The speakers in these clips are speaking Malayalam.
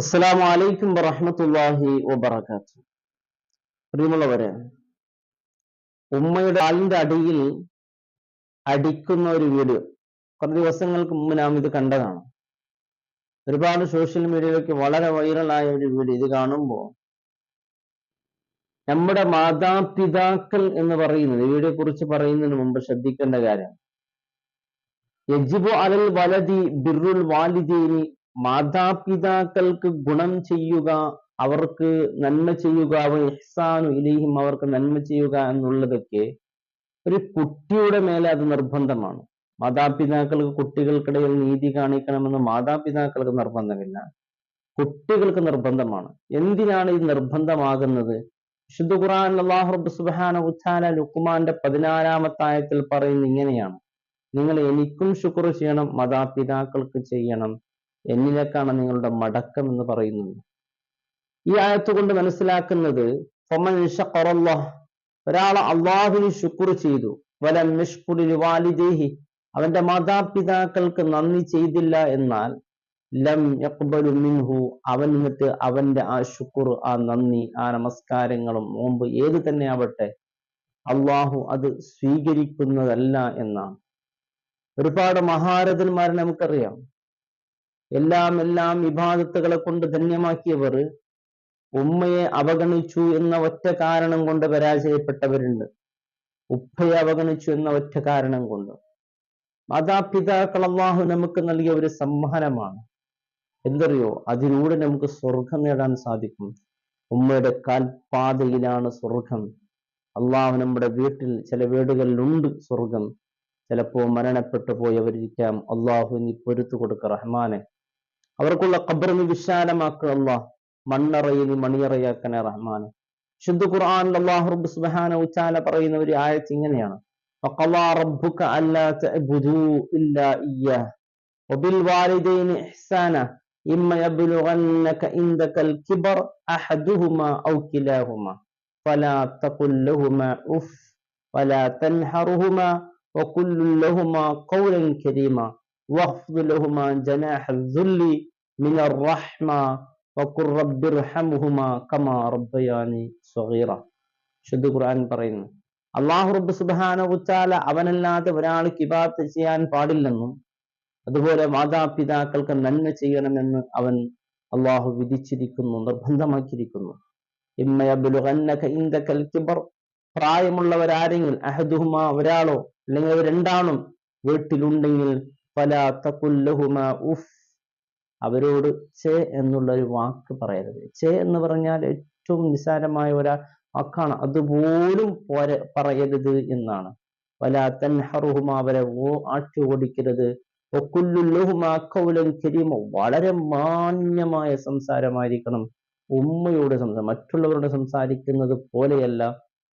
അസ്സലാമു അലൈക്കും വറഹ്മത്തുള്ളാഹി വബറകാത്തു പ്രിയമുള്ളവരെ ഉമ്മയുടെ ആളിന്റെ അടിയിൽ അടിക്കുന്ന ഒരു വീഡിയോ കുറച്ച് ദിവസങ്ങൾക്ക് മുമ്പ് നാം ഇത് കണ്ടതാണ്. ഒരുപാട് സോഷ്യൽ മീഡിയയിലേക്ക് വളരെ വൈറലായ ഒരു വീഡിയോ ഇത് കാണുമ്പോൾ നമ്മുടെ മാതാപിതാക്കൾ എന്ന് പറയുന്നത് വീഡിയോ കുറിച്ച് പറയുന്നതിന് മുമ്പ് ശ്രദ്ധിക്കേണ്ട കാര്യം യജിബു അലൽ വലതി ബിറുൽ വാലിദീനി മാതാപിതാക്കൾക്ക് ഗുണം ചെയ്യുക അവർക്ക് നന്മ ചെയ്യുക അവർ ഇഹ്സാനു ഇലൈഹിം അവർക്ക് നന്മ ചെയ്യുക എന്നുള്ളതൊക്കെ ഒരു കുട്ടിയുടെ മേലെ അത് നിർബന്ധമാണ്. മാതാപിതാക്കൾക്ക് കുട്ടികൾക്കിടയിൽ നീതി കാണിക്കണമെന്ന് മാതാപിതാക്കൾക്ക് നിർബന്ധമില്ല. കുട്ടികൾക്ക് നിർബന്ധമാണ്. എന്തിനാണ് ഇത് നിർബന്ധമാകുന്നത്? വിശുദ്ധ ഖുറാൻ അല്ലാഹു റബ്ബ് സുബ്ഹാനഹു ലുക്കുമാന്റെ പതിനാലാമത്തായത്തിൽ പറയുന്നത് ഇങ്ങനെയാണ്. നിങ്ങൾ എനിക്കും ശുക്ർ ചെയ്യണം മാതാപിതാക്കൾക്ക് ചെയ്യണം. എന്നിലേക്കാണ് നിങ്ങളുടെ മടക്കം എന്ന് പറയുന്നത്. ഈ ആയത്ത് കൊണ്ട് മനസ്സിലാക്കുന്നത് ഒരാൾ അള്ളാഹുവിന് ശുക്ർ ചെയ്തു. വലം അവന്റെ മാതാപിതാക്കൾക്ക് നന്ദി ചെയ്തില്ല എന്നാൽ ലം മിൻഹു അവൻ എന്നിട്ട് അവന്റെ ആ ശുക്ർ ആ നന്ദി ആ നമസ്കാരങ്ങളും നോമ്പ് ഏത് തന്നെ ആവട്ടെ അള്ളാഹു അത് സ്വീകരിക്കുന്നതല്ല എന്നാണ്. ഒരുപാട് മഹാരഥന്മാരെ നമുക്കറിയാം. എല്ലാം എല്ലാം വിഭാഗത്തുകളെ കൊണ്ട് ധന്യമാക്കിയവർ ഉമ്മയെ അവഗണിച്ചു എന്ന ഒറ്റ കാരണം കൊണ്ട് പരാജയപ്പെട്ടവരുണ്ട്. ഉപ്പയെ അവഗണിച്ചു എന്ന ഒറ്റ കാരണം കൊണ്ട്. മാതാപിതാക്കൾ അള്ളാഹു നമുക്ക് നൽകിയ ഒരു സമ്മാനമാണ്. എന്തറിയോ? അതിലൂടെ നമുക്ക് സ്വർഗം നേടാൻ സാധിക്കും. ഉമ്മയുടെ കാൽപാതയിലാണ് സ്വർഗം. അള്ളാഹു നമ്മുടെ വീട്ടിൽ ചില വീടുകളിലുണ്ട് സ്വർഗം. ചിലപ്പോൾ മരണപ്പെട്ടു പോയവരിക്കാം അള്ളാഹു നീ പൊരുത്തു കൊടുക്ക റഹ്മാനെ. അവർക്കുള്ള ഖബർ നീ വിശാലമാക്കുക അള്ളാഹ് മണ്ണറയിൽ നീ മണിയറയാക്കനെ റഹ്മാനെ ശുദ്ധ ഖുർആൻ അള്ളാഹു റബ്ബ് സുബ്ഹാനഹു വതആല പറയുന്ന ഒരു ആയത്ത് ഇങ്ങനെയാണ് وقضى ربك ألا تعبدوا إلا إياه وبالوالدين إحسانا إما يبلغنك عندك الكبر أحدهما أو كلاهما فلا تقل لهما أف ولا تنحرهما وقل لهما قولا كريما واخفض لهما جناح الذل മിനർ റഹ്മ വഖുർ റബ്ബിർ ഹംഹുമ കമാ റബ്ബയാനി സ്വഗീറ ശുദ്ധ ഖുർആൻ പറയുന്നു. അള്ളാഹു റബ്ബ് സുബാന ഉച്ചാല അവനല്ലാതെ ഒരാൾ കിബാത്ത് ചെയ്യാൻ പാടില്ലെന്നും അതുപോലെ മാതാപിതാക്കൾക്ക് നന്മ ചെയ്യണമെന്ന് അവൻ അള്ളാഹു വിധിച്ചിരിക്കുന്നു നിർബന്ധമാക്കിയിരിക്കുന്നു. പ്രായമുള്ളവരാരെങ്കിൽ അഹദുഹുമ ഒരാളോ അല്ലെങ്കിൽ രണ്ടാളും വീട്ടിലുണ്ടെങ്കിൽ പല തക്കുല്ലഹുമ ഉഫ്. അവരോട് ചേ എന്നുള്ള ഒരു വാക്ക് പറയരുത്. ചേ എന്ന് പറഞ്ഞാൽ ഏറ്റവും നിസ്സാരമായ ഒരു വാക്കാണ്. അതുപോലും പോര പറയരുത് എന്നാണ്. വല തൻഹറുഹുമ അവരെ ഓ ആട്ടി ഓടിക്കരുത് വളരെ മാന്യമായ സംസാരമായിരിക്കണം. ഉമ്മയോട് സംസാരം മറ്റുള്ളവരോട് സംസാരിക്കുന്നത് പോലെയല്ല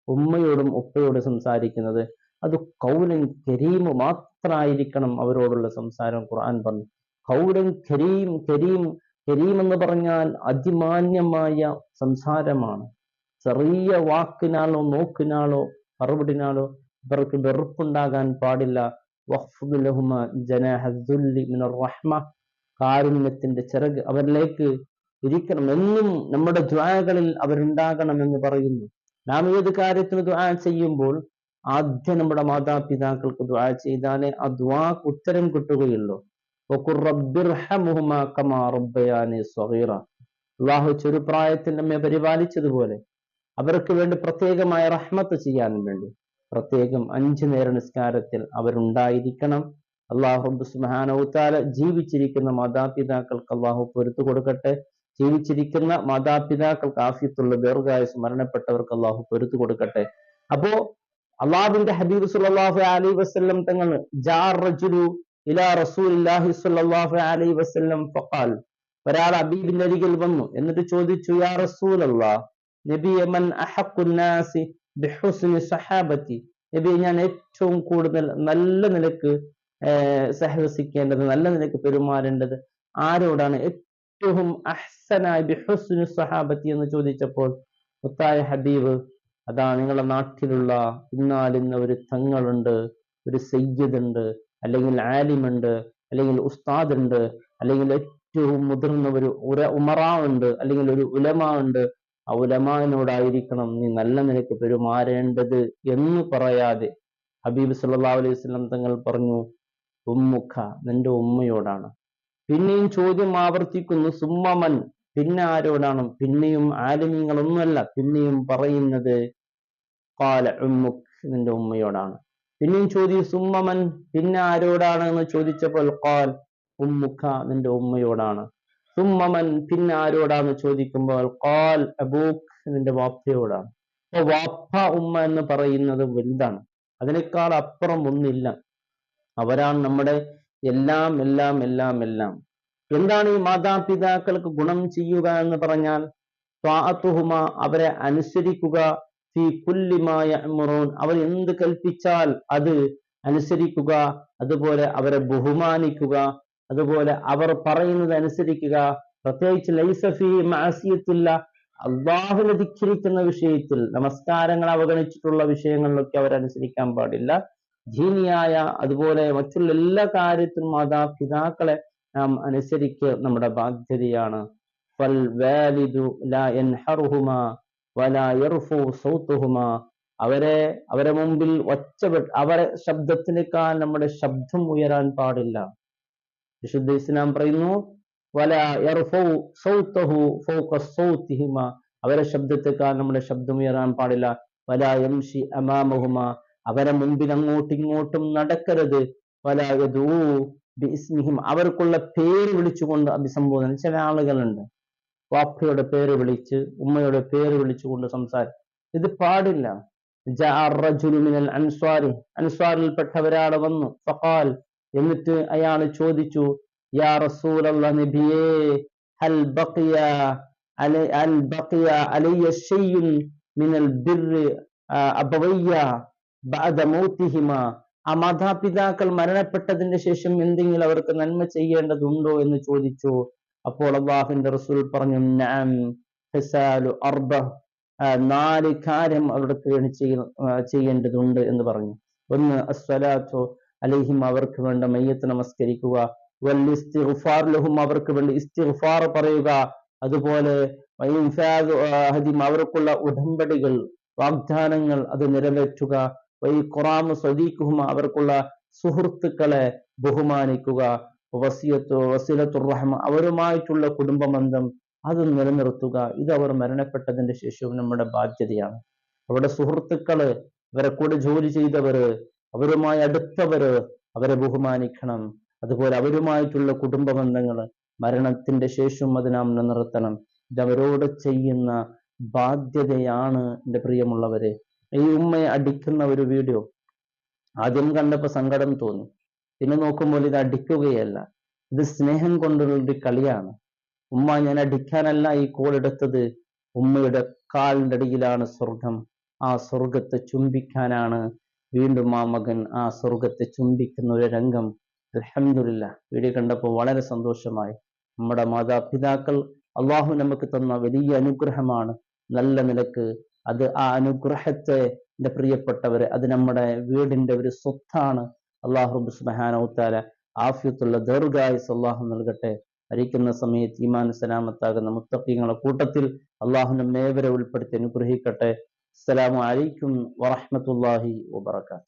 ഉമ്മയോടും ഉപ്പയോട് സംസാരിക്കുന്നത്. അത് കൗലൻ കരീമ് മാത്രമായിരിക്കണം അവരോടുള്ള സംസാരം ഖുർആൻ പറഞ്ഞു. കൗലൻ കരീം കരീം കരീം എന്ന് പറഞ്ഞാൽ അതിമാന്യമായ സംസാരമാണ്. ചെറിയ വാക്കിനാലോ നോക്കിനാലോ മറുപടിനാലോ ഇവർക്ക് വെറുപ്പുണ്ടാകാൻ പാടില്ല. കാരുണ്യത്തിന്റെ ചിറക് അവരിലേക്ക് ഇരിക്കണം എന്നും നമ്മുടെ ദ്വാകളിൽ അവരുണ്ടാകണം എന്ന് പറയുന്നു. നാം ഏത് കാര്യത്തിന് ദ്വാ ചെയ്യുമ്പോൾ ആദ്യം നമ്മുടെ മാതാപിതാക്കൾക്ക് ദ്വാ ചെയ്താലേ ആ ദ്വാക്ക് ഉത്തരം കിട്ടുകയുള്ളൂ. അള്ളാഹു ചെറുപ്രായത്തിൽ നമ്മെ പരിപാലിച്ചതുപോലെ അവർക്ക് വേണ്ടി പ്രത്യേകമായ റഹ്മത്ത് ചെയ്യാനും വേണ്ടി പ്രത്യേകം അഞ്ചു നേര നിസ്കാരത്തിൽ അവരുണ്ടായിരിക്കണം. അള്ളാഹു സുബാനൗത്താല ജീവിച്ചിരിക്കുന്ന മാതാപിതാക്കൾക്ക് അള്ളാഹു പൊരുത്തു കൊടുക്കട്ടെ. ജീവിച്ചിരിക്കുന്ന മാതാപിതാക്കൾക്ക് ആഫിയത്തുള്ള ദീർഘായുസ് സ്മരണപ്പെട്ടവർക്ക് അള്ളാഹു പൊരുത്തു കൊടുക്കട്ടെ. അപ്പോ അള്ളാഹുവിന്റെ ഹബീബ് സുല്ലാഹു അലൈ വസ്ലം തങ്ങൾ ജാർ റജുലു ഇലാ റസൂലില്ലാഹി സ്വല്ലല്ലാഹു അലൈഹി വസല്ലം ഫഖാൽ. ഒരാൾ അബീബിന്റെ അരികിൽ വന്നു. എന്നിട്ട് ചോദിച്ചു യാ റസൂൽ സഹാബത്തി? നബി ഞാൻ ഏറ്റവും കൂടുതൽ നല്ല നിലയ്ക്ക് സഹവസിക്കേണ്ടത് നല്ല നിലയ്ക്ക് പെരുമാറേണ്ടത് ആരോടാണ്? ഏറ്റവും അഹ്സനായ ബിഹുസ്നി സഹാബത്തി എന്ന് ചോദിച്ചപ്പോൾ മുത്തായ ഹബീബ് അതാ നിങ്ങളുടെ നാട്ടിലുള്ള ഇന്നാലിന്ന ഒരു തങ്ങളുണ്ട് ഒരു സയ്യിദ് ഉണ്ട് അല്ലെങ്കിൽ ആലിമുണ്ട് അല്ലെങ്കിൽ ഉസ്താദ് ഉണ്ട് അല്ലെങ്കിൽ ഏറ്റവും മുതിർന്ന ഒരു ഉര ഉമറാ ഉണ്ട് അല്ലെങ്കിൽ ഒരു ഉലമാ ഉണ്ട് ആ ഉലമാനോടായിരിക്കണം നീ നല്ല നിലയ്ക്ക് പെരുമാറേണ്ടത് എന്ന് പറയാതെ ഹബീബ് സല്ലാ അലൈഹി തങ്ങൾ പറഞ്ഞു ഉമ്മുഖ നിന്റെ ഉമ്മയോടാണ്. പിന്നെയും ചോദ്യം ആവർത്തിക്കുന്നു സുമ്മമൻ പിന്നെ ആരോടാണ്? പിന്നെയും ആലിമീങ്ങളൊന്നുമല്ല പിന്നെയും പറയുന്നത് കാല ഉമ്മുഖ് നിന്റെ ഉമ്മയോടാണ്. പിന്നെയും ചോദിച്ചു സുമ്മമൻ പിന്നെ ആരോടാണ്? എന്ന് ചോദിച്ചപ്പോൾ കാൽ ഉമ്മുഖ നിന്റെ ഉമ്മയോടാണ്. സുമ്മമൻ പിന്നെ ആരോടാന്ന് ചോദിക്കുമ്പോൾ ഖാൽ അബൂഖ് നിന്റെ വാപ്പയോടാണ്. അപ്പൊ വാപ്പ ഉമ്മ എന്ന് പറയുന്നത് വലുതാണ്. അതിനേക്കാൾ അപ്പുറം ഒന്നില്ല. അവരാണ് നമ്മുടെ എല്ലാം എല്ലാം എല്ലാം എല്ലാം. എന്താണ് ഈ മാതാപിതാക്കൾക്ക് ഗുണം ചെയ്യുക എന്ന് പറഞ്ഞാൽ അവരെ അനുസരിക്കുക അവർ എന്ത് കൽപ്പിച്ചാൽ അത് അനുസരിക്കുക അതുപോലെ അവരെ ബഹുമാനിക്കുക അതുപോലെ അവർ പറയുന്നത് അനുസരിക്കുക. പ്രത്യേകിച്ച് ലൈസഫി മാസിയത്തില്ല അള്ളാഹുവിനെ ധിഖരിക്കുന്ന വിഷയത്തിൽ നമസ്കാരങ്ങൾ അവഗണിച്ചിട്ടുള്ള വിഷയങ്ങളിലൊക്കെ അവർ അനുസരിക്കാൻ പാടില്ല. ജീനിയായ അതുപോലെ മറ്റുള്ള എല്ലാ കാര്യത്തിലും മാതാപിതാക്കളെ നാം അനുസരിക്കുക നമ്മുടെ ബാധ്യതയാണ്. ഫൽ വാലിദു ലാ യൻഹറുഹുമാ. അവരെ അവരെ മുമ്പിൽ ഒച്ചപ്പെട്ട് അവരെ ശബ്ദത്തിനേക്കാൾ നമ്മുടെ ശബ്ദം ഉയരാൻ പാടില്ല. വിശുദ്ധ ഇസ്ലാം പറയുന്നു വല സൗത്തഹു സൗത്തിഹിമ. അവരെ ശബ്ദത്തെക്കാൾ നമ്മുടെ ശബ്ദം ഉയരാൻ പാടില്ല. വല യംഷി അമാമഹുമ. അവരെ മുമ്പിൽ അങ്ങോട്ടും ഇങ്ങോട്ടും നടക്കരുത്. വല ബിസ്മിഹിം അവർക്കുള്ള പേര് വിളിച്ചുകൊണ്ട് അഭിസംബോധന. ചില ആളുകളുണ്ട്. വാപ്പയുടെ പേര് വിളിച്ച് ഉമ്മയുടെ പേര് വിളിച്ചുകൊണ്ട് സംസാരിക്കും ഇത് പാടില്ല. അൻസ്വാരി. അൻസ്വാരിൽപ്പെട്ട ഒരാൾ വന്നു. ഫഖാൽ. എന്നിട്ട് അയാൾ ചോദിച്ചു യാ റസൂൽ ആ മാതാപിതാക്കൾ മരണപ്പെട്ടതിന്റെ ശേഷം എന്തെങ്കിലും അവർക്ക് നന്മ ചെയ്യേണ്ടതുണ്ടോ എന്ന് ചോദിച്ചു. അപ്പോൾ അള്ളാഹുവിന്റെ റസൂൽ പറഞ്ഞു അർബ. നാല് കാര്യം അവർക്ക് വേണ്ടി ചെയ്യേണ്ടതുണ്ട് എന്ന് പറഞ്ഞു. ഒന്ന് അസ്വലാത്തു അലഹിം അവർക്ക് വേണ്ട മയ്യത്ത് നമസ്കരിക്കുക. വൽ ഇസ്തിഗ്ഫാർ അവർക്ക് വേണ്ടി ഇസ്തിഗ്ഫാർ പറയുക. അതുപോലെ അവർക്കുള്ള ഉടമ്പടികൾ വാഗ്ദാനങ്ങൾ അത് നിറവേറ്റുക. വൈ ഖുറാമു സദീഖുഹും അവർക്കുള്ള സുഹൃത്തുക്കളെ ബഹുമാനിക്കുക. വസിയത്തു വസീലത്തുർ റഹ്മ അവരുമായിട്ടുള്ള കുടുംബബന്ധം അത് നിലനിർത്തുക. ഇത് അവർ മരണപ്പെട്ടതിന്റെ ശേഷവും നമ്മുടെ ബാധ്യതയാണ്. അവരുടെ സുഹൃത്തുക്കൾ അവരെ കൂടെ ജോലി ചെയ്തവര് അവരുമായി അടുത്തവര് അവരെ ബഹുമാനിക്കണം. അതുപോലെ അവരുമായിട്ടുള്ള കുടുംബ ബന്ധങ്ങൾ മരണത്തിന്റെ ശേഷവും അത് നാം നിലനിർത്തണം. ഇത് അവരോട് ചെയ്യുന്ന ബാധ്യതയാണ് എന്റെ പ്രിയമുള്ളവരെ. ഈ ഉമ്മയെ അടിക്കുന്ന ഒരു വീഡിയോ ആദ്യം കണ്ടപ്പോൾ സങ്കടം തോന്നി. പിന്നെ നോക്കുമ്പോൾ ഇത് അടിക്കുകയല്ല. ഇത് സ്നേഹം കൊണ്ടുള്ള ഒരു കളിയാണ്. ഉമ്മ ഞാൻ അടിക്കാനല്ല ഈ കോൾ എടുത്തത്. ഉമ്മയുടെ കാലിന്റെ അടിയിലാണ് സ്വർഗം. ആ സ്വർഗത്തെ ചുംബിക്കാനാണ് വീണ്ടും ആ മകൻ ആ സ്വർഗത്തെ ചുംബിക്കുന്ന ഒരു രംഗം. അലഹമില്ല വീഡിയോ കണ്ടപ്പോൾ വളരെ സന്തോഷമായി. നമ്മുടെ മാതാപിതാക്കൾ അള്ളാഹു നമുക്ക് തന്ന വലിയ അനുഗ്രഹമാണ്. നല്ല നിലയ്ക്ക് അത് ആ അനുഗ്രഹത്തെ എന്റെ അത് നമ്മുടെ വീടിന്റെ ഒരു സ്വത്താണ്. അള്ളാഹു സുബാനൗത്താല ആഫ്യത്തുള്ള ദീർഘായുസ് അള്ളാഹു നൽകട്ടെ. മരിക്കുന്ന സമയത്ത് ഈമാൻ സലാമത്താകുന്ന മുത്തഖീങ്ങളുടെ കൂട്ടത്തിൽ അള്ളാഹു നമ്മേവരെ ഉൾപ്പെടുത്തി അനുഗ്രഹിക്കട്ടെ. അസ്സലാമു അലൈക്കും വറഹ്മത്തുള്ളാഹി വബറകാതുഹു.